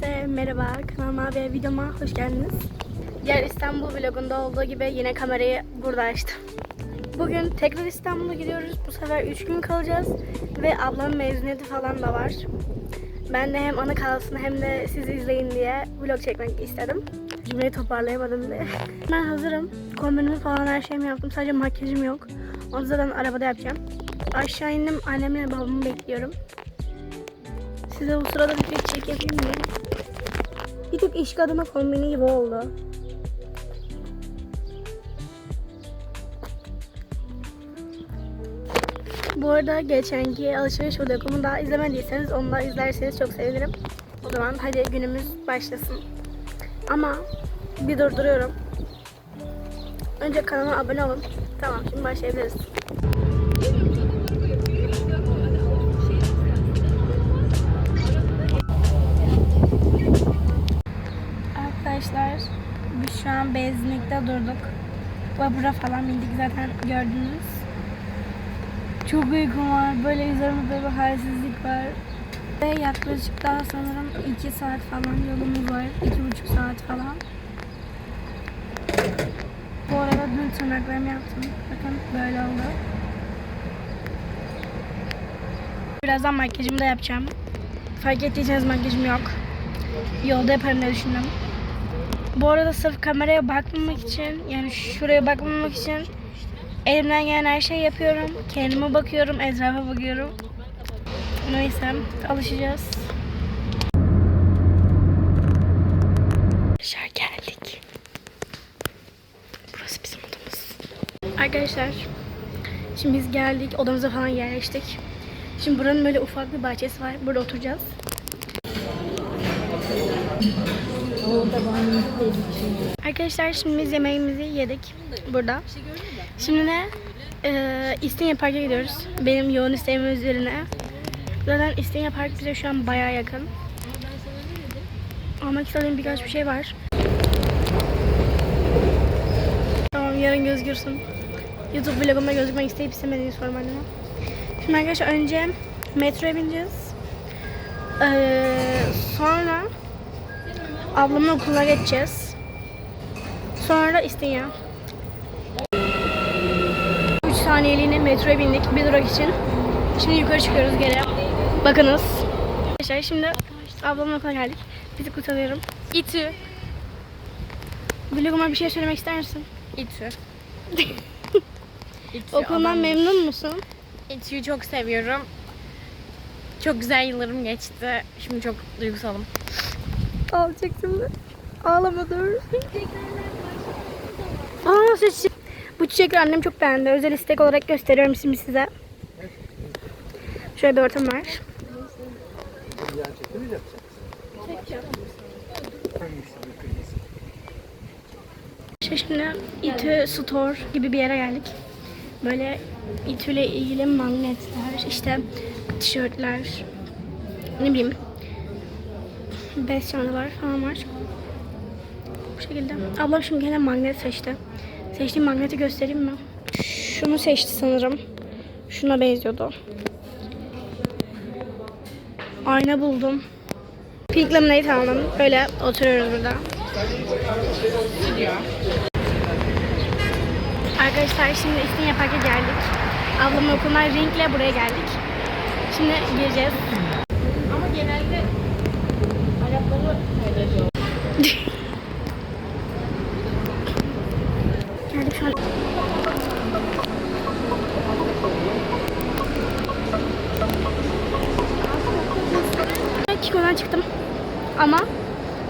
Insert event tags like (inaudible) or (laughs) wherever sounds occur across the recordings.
Herkese merhaba, kanalıma ve videoma hoş geldiniz. Diğer İstanbul vlogunda olduğu gibi yine kamerayı burada açtım. Bugün tekrar İstanbul'a gidiyoruz. Bu sefer 3 gün kalacağız. Ve ablamın mezuniyeti falan da var. Ben de hem anı kalsın hem de sizi izleyin diye vlog çekmek istedim. Cümleyi toparlayamadım diye. (laughs) Ben hazırım. Kombinimi falan her şeyimi yaptım. Sadece makyajım yok. Onu zaten arabada yapacağım. Aşağı indim. Annemle babamı bekliyorum. Size bu sırada bir tek çek yapayım? Bir tık iş kadını kombini gibi oldu. Bu arada geçenki alışveriş vlogumu daha izlemediyseniz onu da izlerseniz çok sevinirim. O zaman hadi günümüz başlasın. Ama bir durduruyorum. Önce kanalıma abone olun. Tamam şimdi başlayabiliriz. Arkadaşlar biz şu an benzinlikte durduk. Vapura falan bindik zaten gördünüz. Çok uykum var. Böyle üzerimde bir halsizlik var. Ve yaklaşık daha sanırım 2 saat falan yolumuz var. 2,5 saat falan. Bu arada dün tırnaklarımı yaptım. Bakın böyle oldu. Birazdan makyajımı da yapacağım. Fark ettiyseniz makyajım yok. Yolda yaparım diye düşündüm. Bu arada sırf kameraya bakmamak için yani şuraya bakmamak için elimden gelen her şeyi yapıyorum. Kendime bakıyorum, etrafa bakıyorum. Neyse alışacağız. Arkadaşlar geldik. Burası bizim odamız. Arkadaşlar şimdi biz geldik odamıza falan yerleştik. Şimdi buranın böyle ufak bir bahçesi var. Burada oturacağız. Arkadaşlar şimdi biz yemeğimizi yedik burada. Şimdi ne? Ee, İstinye Park'a gidiyoruz. Benim yoğun isteğim üzerine. Zaten İstinye Park bize şu an bayağı yakın. Almak istediğim birkaç bir şey var. Tamam yarın gözükürsün. YouTube vlogumda gözükmek isteyip istemediğini sorma anneme. Şimdi arkadaşlar önce metroya bineceğiz. Ee, sonra ablamın okuluna geçeceğiz. Sonra İstinye. 3 saniyeliğine metroya bindik bir durak için. Şimdi yukarı çıkıyoruz geri. Bakınız. Arkadaşlar şimdi ablamın okuluna geldik. Bizi kurtarıyorum. İTÜ. Vloguma bir şey söylemek ister misin? İTÜ. (laughs) İTÜ Okuldan memnun musun? İTÜ'yü çok seviyorum. Çok güzel yıllarım geçti. Şimdi çok duygusalım. Ağlayacak şimdi. Ağlama dur. Aa ses Bu çiçekleri annem çok beğendi. Özel istek olarak gösteriyorum şimdi size. Şöyle bir ortam var. Şimdi İTÜ Store gibi bir yere geldik. Böyle İTÜ ile ilgili magnetler, işte tişörtler, ne bileyim bez çantalar falan var. Bu şekilde. Ablam şimdi gene magnet seçti. Seçtiğim magneti göstereyim mi? Şunu seçti sanırım. Şuna benziyordu. Ayna buldum. Pink Lemonade aldım. Böyle oturuyoruz burada. Arkadaşlar şimdi İstinye Park'a geldik. Ablamın okulundan Ring'le buraya geldik. Şimdi gireceğiz. Ama genelde Arapları öyle diyor. Geldik şu an. Kiko'dan çıktım. Ama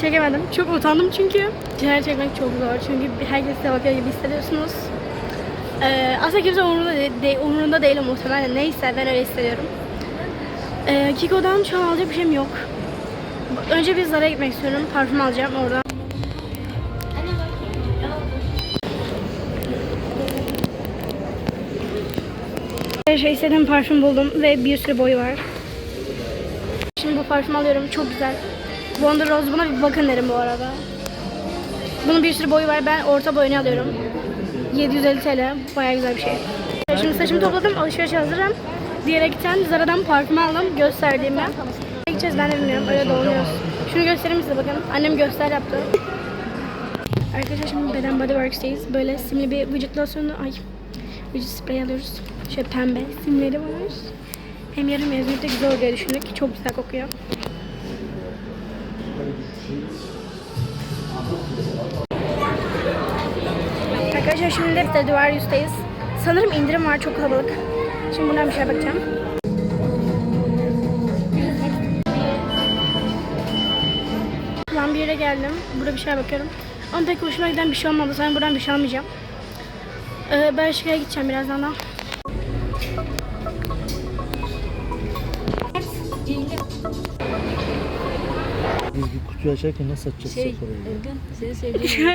çekemedim. Çok utandım çünkü. Şeyler çekmek çok zor. Çünkü herkes size bakıyor gibi hissediyorsunuz. Ee, aslında kimse umurunda, de, de, umurunda değil muhtemelen. Neyse ben öyle hissediyorum. Ee, Kiko'dan şu an alacak bir şeyim yok. Önce bir Zara'ya gitmek istiyorum. Parfüm alacağım oradan. Şey istediğim parfüm buldum ve bir sürü boyu var. Şimdi bu parfüm alıyorum. Çok güzel. Wonder Rose buna bir bakın derim bu arada. Bunun bir sürü boyu var. Ben orta boyunu alıyorum. 750 TL. Bayağı güzel bir şey. Şimdi saçımı topladım. Alışveriş hazırım. Diğer gideceğim. Zara'dan parfüm aldım. Gösterdiğimi. Ben de bilmiyorum. Öyle dolanıyoruz. Şunu göstereyim size bakın. Annem göster yaptı. Arkadaşlar şimdi Beden Body Works'teyiz. Böyle simli bir vücut losyonu, ay vücut spreyi alıyoruz. Şöyle pembe simleri var. Hem yarın mezuniyette güzel olur diye düşündük. Çok güzel kokuyor. Arkadaşlar şimdi de duvar yüzdeyiz. Sanırım indirim var çok kalabalık. Şimdi buradan bir şey bakacağım. Bir yere geldim. Burada bir şey bakıyorum. Ama pek hoşuma giden bir şey olmadı. Sen buradan bir şey almayacağım. Ee, Belçika'ya gideceğim birazdan da. Biz bir kutuyu açarken nasıl açacağız Şey? Ergen, şey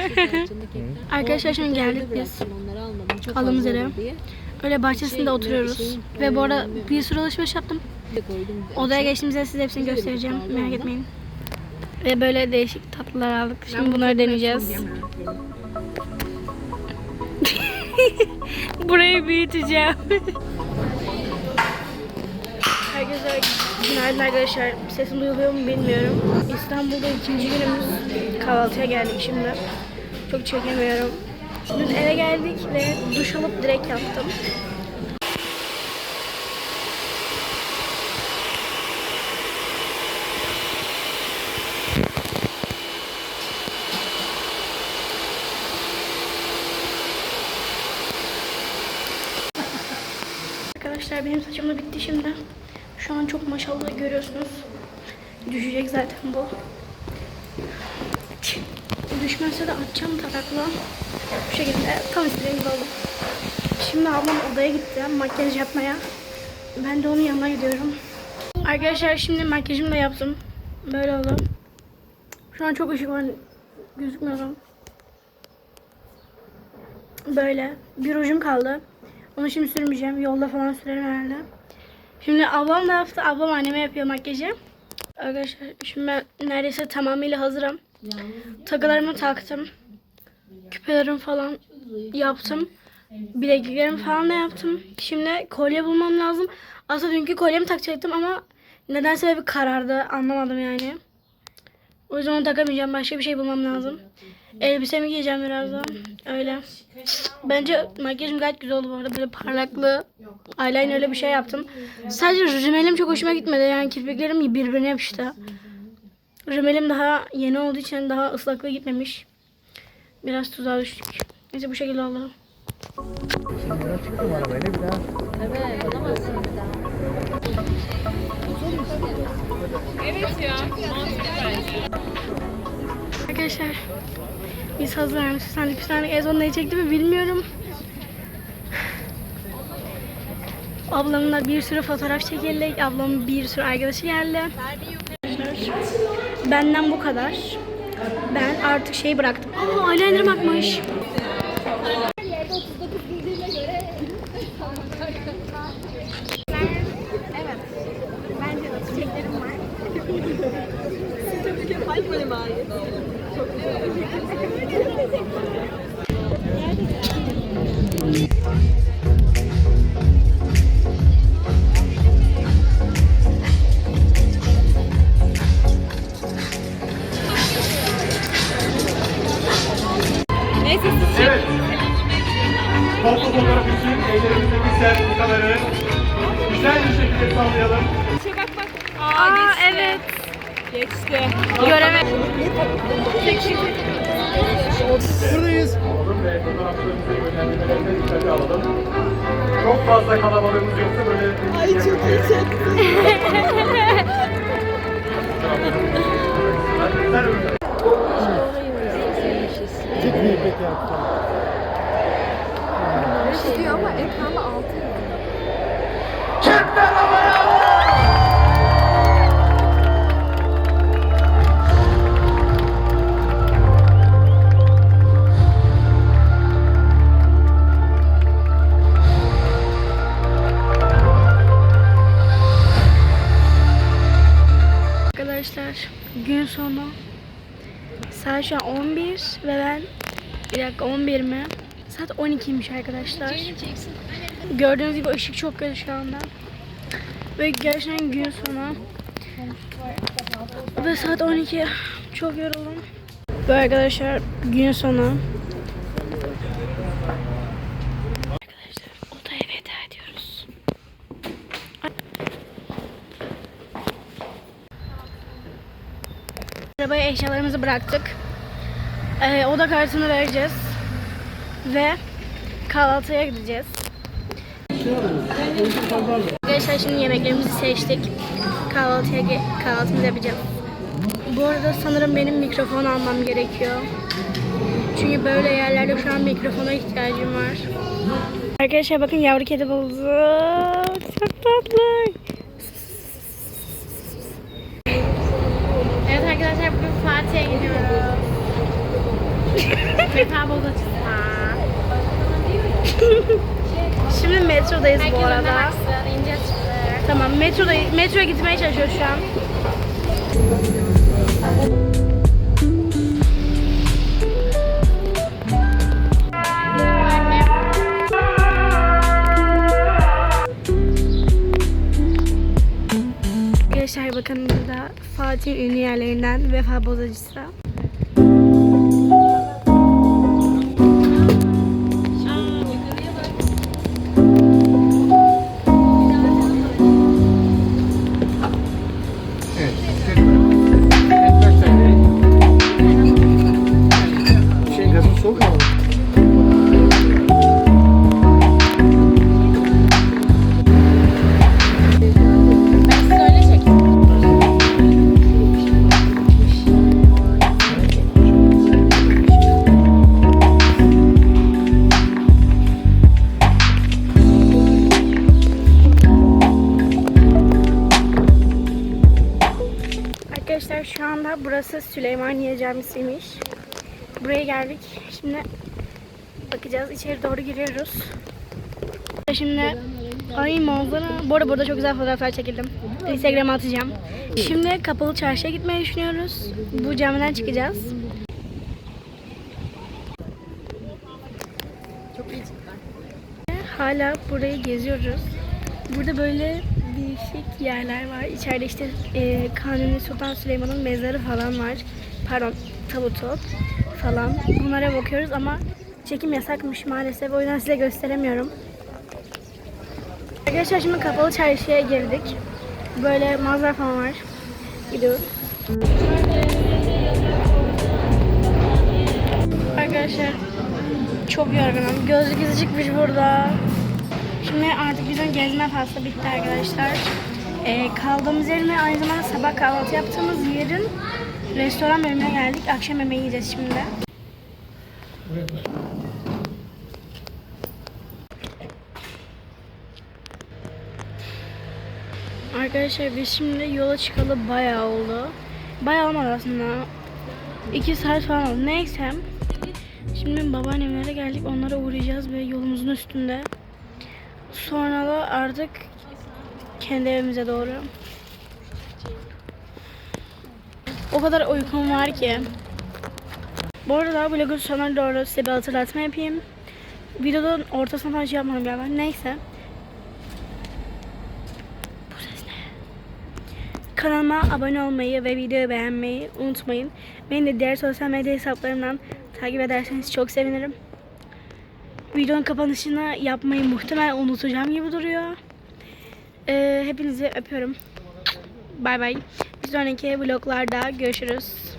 altındaki ekler. Arkadaşlar şimdi geldik biz. bıraktım, Onları almadım. Çok Aldığımız fazla yere. Öyle bahçesinde Şey, oturuyoruz. şey, Ve bu arada e, bir sürü alışveriş yaptım. Bir de koydum. Odaya geçtiğimizde size hepsini göstereceğim. Merak etmeyin. Ve böyle değişik tatlılar aldık. Şimdi bunları deneyeceğiz. (laughs) Burayı büyüteceğim. Herkese günaydın arkadaşlar. Sesim duyuluyor mu bilmiyorum. İstanbul'da ikinci günümüz. Kahvaltıya geldik şimdi. Çok çekemiyorum. Dün eve geldik ve duş alıp direkt yattım. Arkadaşlar benim saçım da bitti şimdi. Şu an çok maşallah görüyorsunuz. Düşecek zaten bu. Düşmezse de atacağım tarakla. Bu şekilde tam istediğim gibi oldu. Şimdi ablam odaya gitti makyaj yapmaya. Ben de onun yanına gidiyorum. Arkadaşlar şimdi makyajımı da yaptım. Böyle oldu. Şu an çok ışık var. Gözükmüyorum. Böyle. Bir rujum kaldı. Onu şimdi sürmeyeceğim. Yolda falan sürerim herhalde. Şimdi ablam da yaptı. Ablam anneme yapıyor makyajı. Arkadaşlar şimdi ben neredeyse tamamıyla hazırım. Takılarımı taktım. Küpelerimi falan yaptım. Bilekliklerimi falan da yaptım. Şimdi kolye bulmam lazım. Aslında dünkü kolyemi takacaktım ama nedense bir karardı. Anlamadım yani. O yüzden onu takamayacağım. Başka bir şey bulmam lazım. Elbisemi giyeceğim birazdan. Öyle. Bence makyajım gayet güzel oldu bu arada. Böyle parlaklı. Eyeliner öyle bir şey yaptım. Sadece rümelim çok hoşuma gitmedi. Yani kirpiklerim birbirine yapıştı. Rümelim daha yeni olduğu için daha ıslaklığı gitmemiş. Biraz tuzağa düştük. Neyse bu şekilde oldu. Şimdi çıktım arabayla bir daha. Evet, alamazsın bir daha. Arkadaşlar biz hazırlandık. Süslendik püslendik. Ezon neyi çekti mi bilmiyorum. Ablamla bir sürü fotoğraf çekildik. Ablamın bir sürü arkadaşı geldi. Benden bu kadar. Ben artık şeyi bıraktım. Aa eyeliner'ım akmış. Evet. Toplu fotoğraf için ellerimizi bir sertifikaları güzel bir şekilde sallayalım. Aa evet. Geçti. Göremedim. Buradayız. Alalım ve fotoğraflarımızı yönlendirmelerine dikkate alalım. Çok fazla kalabalığımız yoksa böyle... Ay çok iyi (laughs) sonu saat şu an 11 ve ben bir dakika 11 mi? Saat 12'ymiş arkadaşlar. Gördüğünüz gibi ışık çok kötü şu anda. Ve gerçekten gün sonu Ve saat 12. Çok yoruldum. Böyle arkadaşlar gün sonu. Arkadaşlar odaya veda ediyoruz. Arabaya eşyalarımızı bıraktık. Ee, oda kartını vereceğiz. Ve kahvaltıya gideceğiz. Arkadaşlar şimdi yemeklerimizi seçtik. Kahvaltıya kahvaltımızı yapacağız. Bu arada sanırım benim mikrofon almam gerekiyor. Çünkü böyle yerlerde şu an mikrofona ihtiyacım var. Arkadaşlar bakın yavru kedi bulduk. Çok tatlı. Arkadaşlar bugün Fatih'e gidiyoruz. (laughs) Vefa bozacısına. Şimdi metrodayız bu Herkes önüne arada. baksın. Tamam metroda metroya gitmeye çalışıyoruz şu an. Yerlerinden Vefa Bozacısı. Şey Anda burası Süleymaniye Camisi'ymiş. Buraya geldik. Şimdi bakacağız. İçeri doğru giriyoruz. Şimdi ay manzara. Bu arada burada çok güzel fotoğraflar çekildim. Instagram'a atacağım. Şimdi kapalı çarşıya gitmeyi düşünüyoruz. Bu camiden çıkacağız. Hala burayı geziyoruz. Burada böyle değişik yerler var. İçeride işte e, Kanuni Sultan Süleyman'ın mezarı falan var. Pardon, tabutu falan. Bunlara bakıyoruz ama çekim yasakmış maalesef. O yüzden size gösteremiyorum. Arkadaşlar şimdi kapalı çarşıya girdik. Böyle manzara falan var. Gidiyoruz. Arkadaşlar çok yorgunum. Gözlük izi çıkmış burada. Şimdi artık bizim gezme faslı bitti arkadaşlar. Ee, kaldığımız yerin ve aynı zamanda sabah kahvaltı yaptığımız yerin restoran bölümüne geldik. Akşam yemeği yiyeceğiz şimdi. Arkadaşlar biz şimdi yola çıkalı bayağı oldu. Bayağı olmadı aslında. 2 saat falan oldu. Neyse. Şimdi babaannemlere geldik. Onlara uğrayacağız ve yolumuzun üstünde. Sonra da artık kendi evimize doğru. O kadar uykum var ki. Bu arada vlogun sonuna doğru size bir hatırlatma yapayım. Videonun ortasına falan şey yapmadım galiba. Neyse. Bu ses ne? Kanalıma abone olmayı ve videoyu beğenmeyi unutmayın. Beni de diğer sosyal medya hesaplarımdan takip ederseniz çok sevinirim. Videonun kapanışını yapmayı muhtemelen unutacağım gibi duruyor. Ee, hepinizi öpüyorum. Bay bay. Bir sonraki vloglarda görüşürüz.